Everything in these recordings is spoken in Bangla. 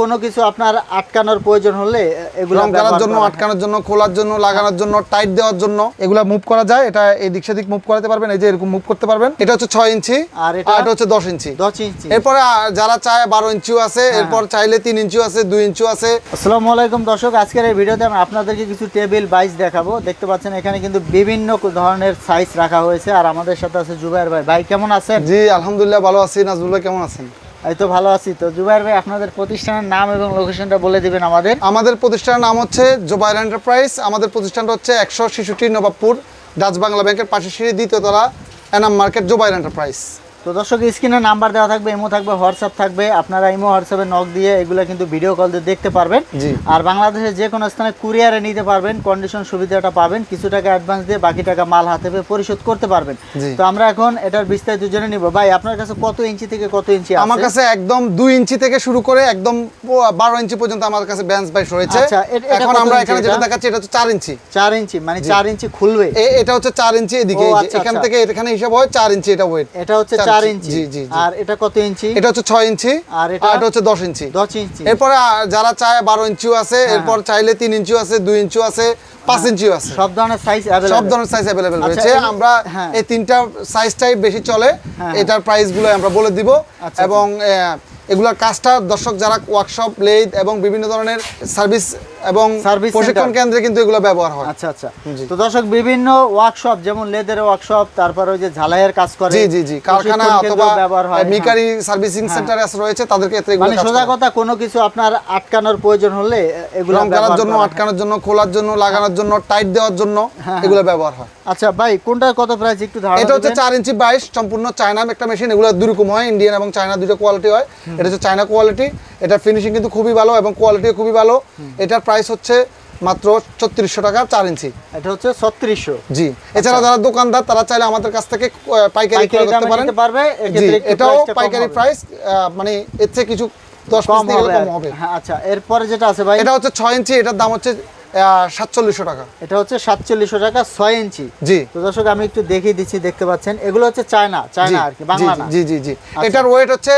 কোনো কিছু আপনার আটকানোর প্রয়োজন হলে এগুলো করার জন্য আটকানোর জন্য খোলার জন্য লাগানোর জন্য টাইট দেওয়ার জন্য এগুলা মুভ করা যায়। এটা এই দিক সেদিক মুভ করাতে পারবেন এই যে এরকম মুভ করতে পারবেন। এটা হচ্ছে ছয় ইঞ্চি আর এটা? এটা হচ্ছে দশ ইঞ্চি। দশ ইঞ্চি। এরপরে যারা চায় বারো ইঞ্চিও আছে হ্যাঁ। এরপর চাইলে তিন ইঞ্চিও আছে দুই ইঞ্চিও আছে। আসসালামু আলাইকুম দর্শক আজকের এই ভিডিওতে আমি আপনাদেরকে কিছু টেবিল বাইস দেখাবো। দেখতে পাচ্ছেন এখানে কিন্তু বিভিন্ন ধরনের সাইজ রাখা হয়েছে। আর আমাদের সাথে আছে জুবাইর ভাই। ভাই কেমন আছেন? জি আলহামদুলিল্লাহ ভালো আছি। নাজবুল ভাই কেমন আছেন? এই তো ভালো আছি। তো জুবাইর ভাই, আপনাদের প্রতিষ্ঠানের নাম এবং লোকেশনটা বলে দিবেন আমাদের। আমাদের প্রতিষ্ঠানের নাম হচ্ছে জুবাইর এন্টারপ্রাইজ আমাদের প্রতিষ্ঠানটা হচ্ছে একশো শিশুটি নবাবপুর, ডাচ বাংলা ব্যাংকের পাশে সিঁড়ি দ্বিতীয়তলা এনাম মার্কেট জুবাইর এন্টারপ্রাইজ তো দর্শক স্ক্রিনে নাম্বার দেওয়া থাকবে ইমো থাকবে হোয়াটসঅ্যাপ থাকবে। আপনারা ইমো হোয়াটসঅ্যাপে নক দিয়ে এগুলো কিন্তু ভিডিও কল দিয়ে দেখতে পারবেন। আর বাংলাদেশের যে কোনো স্থানে কুরিয়ারে নিতে পারবেন কন্ডিশন সুবিধাটা পাবেন। কিছু টাকা অ্যাডভান্স দিয়ে বাকি টাকা মাল হাতে পেয়ে পরিশোধ করতে পারবেন। তো আমরা এখন এটার বিস্তারিত জেনে নিব। ভাই আপনার কাছে কত ইঞ্চি থেকে কত ইঞ্চি আমার কাছে একদম দুই ইঞ্চি থেকে শুরু করে একদম বারো ইঞ্চি পর্যন্ত আমার কাছে ব্যান্স বাইশ রয়েছে। আচ্ছা, এখন আমরা এখানে? যেটা দেখাচ্ছি এটা হচ্ছে চার ইঞ্চি। চার ইঞ্চি মানে চার ইঞ্চি খুলবে? এটা হচ্ছে চার ইঞ্চি এদিকে আচ্ছা, এখান আচ্ছা। থেকে এখানে হিসাব হয় চার ইঞ্চি এটা ওয়েট এটা হচ্ছে চার ইঞ্চি। ইঞ্চি। আর এটা কত ইঞ্চি এটা হচ্ছে ছয় ইঞ্চি আর এটা? হচ্ছে দশ ইঞ্চি দশ ইঞ্চি এরপরে যারা চায় বারো ইঞ্চিও আছে হ্যাঁ। এরপর চাইলে তিন ইঞ্চিও আছে দুই ইঞ্চিও আছে পাঁচ ইঞ্চিও আছে সব ধরনের সাইজ সব ধরনের সাইজ অ্যাভেলেবেল আচ্ছা, রয়েছে আমরা হ্যাঁ। এই তিনটা সাইজটাই বেশি চলে হ্যাঁ, এটার প্রাইসগুলো আমরা বলে দিব আচ্ছা, এবং আহ, এগুলোর কাজটা দর্শক যারা ওয়ার্কশপ লেদ এবং বিভিন্ন ধরনের সার্ভিস এবং Service প্রশিক্ষণ কেন্দ্রে কিন্তু এগুলো ব্যবহার হয়। আচ্ছা আচ্ছা। তো দর্শক বিভিন্ন ওয়ার্কশপ যেমন লেদের ওয়ার্কশপ তারপর ওই যে ঝালাইয়ের কাজ করে জি জি জি। কারখানা অথবা ব্যবহার হয় হ্যাঁ। মিকারি সার্ভিসিং সেন্টার আছে রয়েছে তাদের ক্ষেত্রে এগুলো মানে সোজা কথা কোনো কিছু আপনার আটকানোর প্রয়োজন হলে এগুলো করার জন্য আটকানোর জন্য খোলার জন্য লাগানোর জন্য টাইট দেওয়ার জন্য হ্যাঁ, এগুলো ব্যবহার হয়। আচ্ছা ভাই কোনটার কত প্রাইস একটু ধারণা এটা হচ্ছে দিবেন? চার ইঞ্চি বাইশ সম্পূর্ণ চায়না একটা মেশিন এগুলো দুই রকম হয় ইন্ডিয়ান এবং চায়না দুটো কোয়ালিটি হয়। এটা হচ্ছে চায়না কোয়ালিটি এটার ফিনিশিং কিন্তু খুবই ভালো এবং কোয়ালিটিও খুবই ভালো। এটার প্রাইস হচ্ছে মাত্র ছত্রিশশো টাকা চার ইঞ্চি। এটা হচ্ছে ছত্রিশশো। জি। এছাড়া যারা দোকানদার তারা চাইলে আমাদের কাছ থেকে পাইকারি ক্রয় করতে পারেন। জি এটাও পাইকারি প্রাইস মানে এর থেকে কিছু দশ পিস কম হবে কম হবে। হ্যাঁ আচ্ছা এরপরে যেটা আছে ভাই? এটা হচ্ছে ছয় ইঞ্চি এটার দাম হচ্ছে সাতচল্লিশশো টাকা। এটা হচ্ছে সাতচল্লিশশো টাকা ছয় ইঞ্চি। জি। তো দর্শক আমি একটু দেখিয়ে দিচ্ছি দেখতে পাচ্ছেন। এগুলো হচ্ছে চায়না চায়না আর কি বাংলা না? জি জি জি। আচ্ছা। এটার ওয়েট হচ্ছে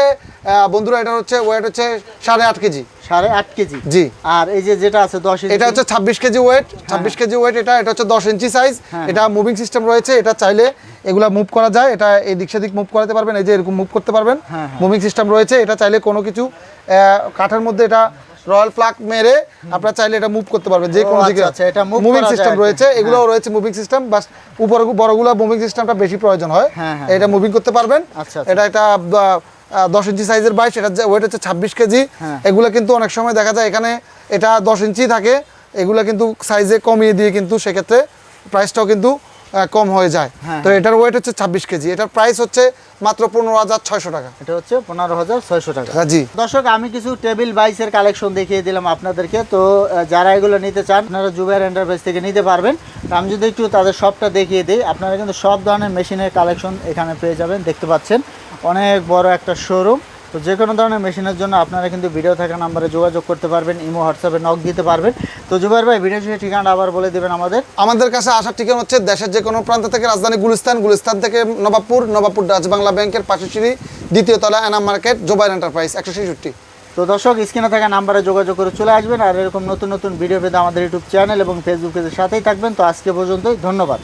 বন্ধুরা এটার হচ্ছে ওয়েট হচ্ছে সাড়ে আট কেজি। সাড়ে আট কেজি। জি। আর এই যে যেটা আছে দশ এটা হচ্ছে ছাব্বিশ কেজি ওয়েট ছাব্বিশ কেজি ওয়েট এটা এটা হচ্ছে দশ ইঞ্চি সাইজ হ্যাঁ। এটা মুভিং সিস্টেম রয়েছে এটা চাইলে এগুলা মুভ করা যায় এটা এই দিক সেদিক মুভ করাতে পারবেন এই যে এরকম মুভ করতে পারবেন। হ্যাঁ, হ্যাঁ। মুভিং সিস্টেম রয়েছে এটা চাইলে কোনো কিছু কাঠের মধ্যে এটা রয়্যাল প্লাগ মেরে আপনারা চাইলে এটা মুভ করতে পারবেন যে কোনো দিকে। আচ্ছা, এটা মুভিং সিস্টেম রয়েছে এগুলো রয়েছে মুভিং সিস্টেম বাস উপরে বড়গুলো মুভিং সিস্টেমটা বেশি প্রয়োজন হয়। হ্যাঁ, হ্যাঁ, এটা মুভিং করতে পারবেন। আচ্ছা, আচ্ছা। এটা একটা দশ ইঞ্চি সাইজের বাইশ এটা ওয়েট হচ্ছে ছাব্বিশ কেজি। হ্যাঁ। এগুলো কিন্তু অনেক সময় দেখা যায় এখানে এটা দশ ইঞ্চি থাকে এগুলো কিন্তু সাইজে কমিয়ে দিয়ে কিন্তু সেক্ষেত্রে প্রাইসটাও কিন্তু কম হয়ে যায়। হ্যাঁ, তো এটার ওয়েট হচ্ছে ছাব্বিশ কেজি। এটার প্রাইস হচ্ছে মাত্র পনেরো হাজার ছয়শো টাকা। এটা হচ্ছে পনেরো হাজার ছয়শো টাকা। হ্যাঁ, জি। দর্শক আমি কিছু টেবিল বাইসের কালেকশন দেখিয়ে দিলাম আপনাদেরকে। তো যারা এগুলো নিতে চান আপনারা জুবের এন্টারপ্রাইজ থেকে নিতে পারবেন। আমি যদি একটু তাদের শপটা দেখিয়ে দিই আপনারা কিন্তু সব ধরনের মেশিনের কালেকশন এখানে পেয়ে যাবেন। দেখতে পাচ্ছেন অনেক বড় একটা শোরুম তো যে কোনো ধরনের মেশিনের জন্য আপনারা কিন্তু ভিডিও থাকা নাম্বারে যোগাযোগ করতে পারবেন ইমো হোয়াটসঅ্যাপে নক দিতে পারবেন। তো জুবাইর ভাই ভিডিও শেষে ঠিকানাটা আবার বলে দেবেন আমাদের। আমাদের কাছে আসার ঠিকানা হচ্ছে দেশের যে কোনো প্রান্ত থেকে রাজধানী গুলিস্তান গুলিস্তান থেকে নবাবপুর নবাবপুর ডাচ বাংলা ব্যাংকের পাশে সিঁড়ি দ্বিতীয় তলা এনাম মার্কেট জোবাইর এন্টারপ্রাইজ একশো ছেষট্টি। তো দর্শক স্ক্রিনে থাকা নাম্বারে যোগাযোগ করে চলে আসবেন আর এরকম নতুন নতুন ভিডিও পেতে আমাদের ইউটিউব চ্যানেল এবং ফেসবুক পেজের সাথেই থাকবেন। তো আজকে পর্যন্তই ধন্যবাদ।